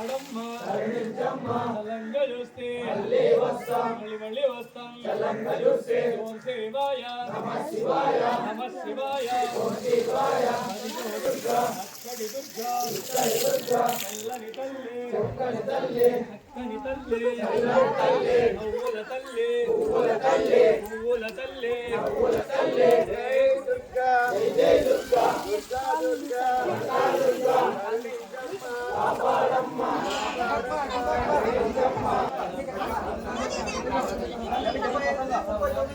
రాడమ్మా చల్లంగా చూస్తే మళ్ళీ వస్తాం. మళ్ళీ వస్తాం. చల్లంగా చూస్తే ఓం శివాయ.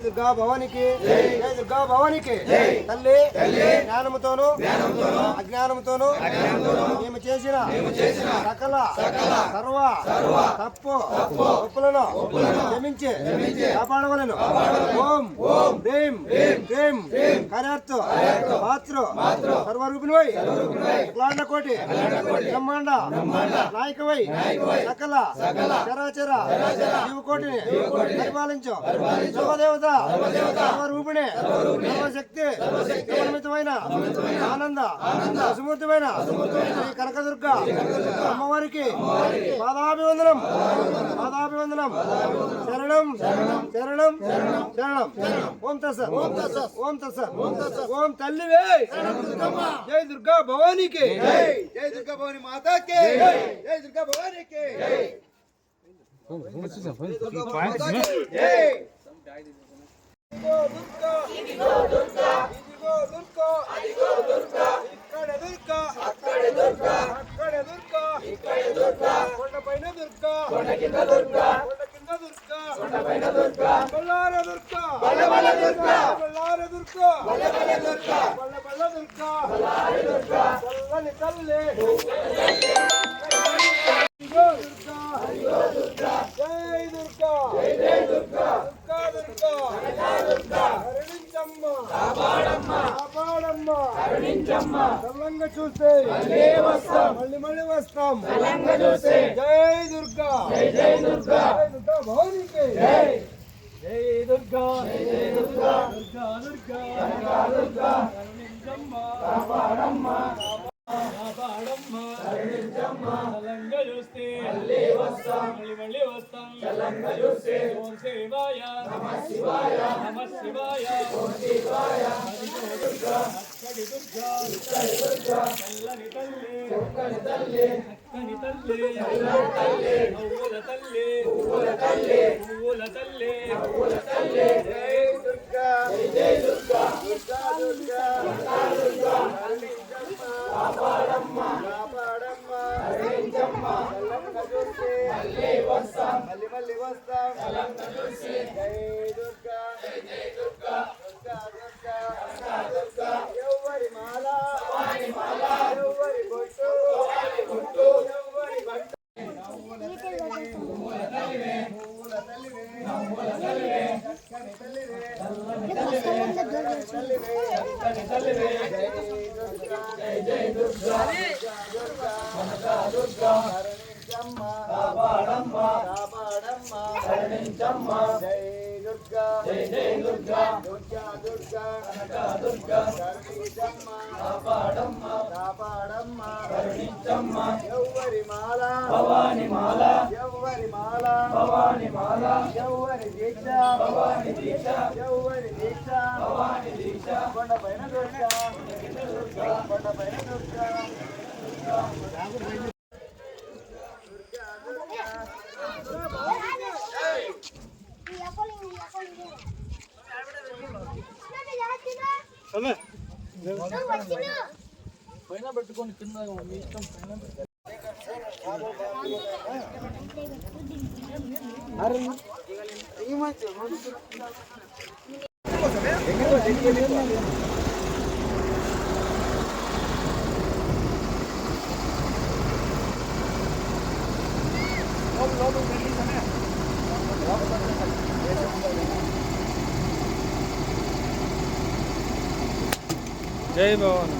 దుర్గా భవానికి జై. దుర్గా భవానికి తల్లి జ్ఞానముతోను అజ్ఞానముతోను మేము చేసిన సకల సర్వ తప్పు ఒప్పులను క్షమించి కాపాడవలను. ఓం ఓం భీం భీం కార్యార్థ మాతృ సర్వరూపిణివై క్లాండ కోటి బ్రహ్మాండ నాయకవై సకల చరాచర జీవకోటిని పరిపాలించు. సర్వదేవత సర్వరూపిణి సర్వశక్తి సర్వమితమైన ఆనంద సుమూర్తమైన శ్రీ కనకదుర్గ అమ్మవారికి పాదాభివందనం పాదాభివందనం శరణం శరణం శరణం ఓం తస ఓం తస ఓం తస ఓం తస ఓం తల్లివే జై దుర్గా భవానీకి జై దుర్గా భవాని మాతాకి జై దుర్గా భవానీకి జై ఇదిగో దుర్గా కొండపైన దుర్గా కొండ కింద దుర్గా కొండ కింద దుర్గా కొండపైన దుర్గా బల్లార దుర్గా బల్లబల్ల దుర్గా బల్లార దుర్గా దుర్గా దుర్గా బల్లార దుర్గా తల్లి దుర్గా జై దుర్గా జై జై దుర్గా తెల్లంగా చూస్తే మళ్ళీ మళ్ళీ వస్తాం జై దుర్గా జై దుర్గా భవానికి జై దుర్గా జై దుర్గా దుర్గా దుర్గా దుర్గా కాపాడమ్మ కాపాడమ్మ వస్తాం. మళ్ళీ మళ్ళీ వస్తాం. తెల్లంగా చూస్తే ఓం శివాయ. నమ శివాయ. నమ శివాయ. ఓం శివాయ. దుర్గా అక్కడి దుర్గా ఇక్కడి దుర్గా చల్లని తల్లి. చక్కని తల్లి. అక్కని తల్లి. చల్లని తల్లి. నవ్వుల తల్లి. పువ్వుల తల్లి. పువ్వుల తల్లి. పువ్వుల తల్లి. జై దుర్గా. జై జై దుర్గా దుర్గా దుర్గా దుర్గా దుర్గా కాపాడమ్మ కాపాడమ్మ హరించమ్మ చల్లంగా చూస్తే మళ్ళీ వస్తాం మళ్ళీ వస్తాం. జై దుర్గా జై దుర్గా దుర్గా దుర్గా దుర్గా ఎవ్వరి మాల వారి మాల ఎవ్వరి బొట్టు వారి బొట్టు ఎవ్వరి బట్టు నవ్వుల తల్లివే తల్లివే తల్లివే చక్కని తల్లివే చల్లని తల్లివే తల్లివే జై దుర్గా. జై దుర్గా దుర్గా దుర్గా కరుణించమ్మ కాపాడమ్మ జై దుర్గా జై జై దుర్గా దుర్గా దుర్గా కనక దుర్గా కరుణించమ్మ కాపాడమ్మ కాపాడమ్మ కరుణించమ్మ ఎవ్వరి మాల భవాని మాల ఎవ్వరి మాల భవాని మాల ఎవ్వరి దీక్ష భవాని దీక్ష ఎవ్వరి దీక్ష భవాని దీక్ష కొండపైన దుర్గా కొండపైన దుర్గా పైన పెట్టుకొని కింద మీ ఇష్టం పైన జై భవాని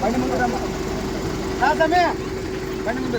బండి ముందు రమ్మ రా సమయ బండి ముందు.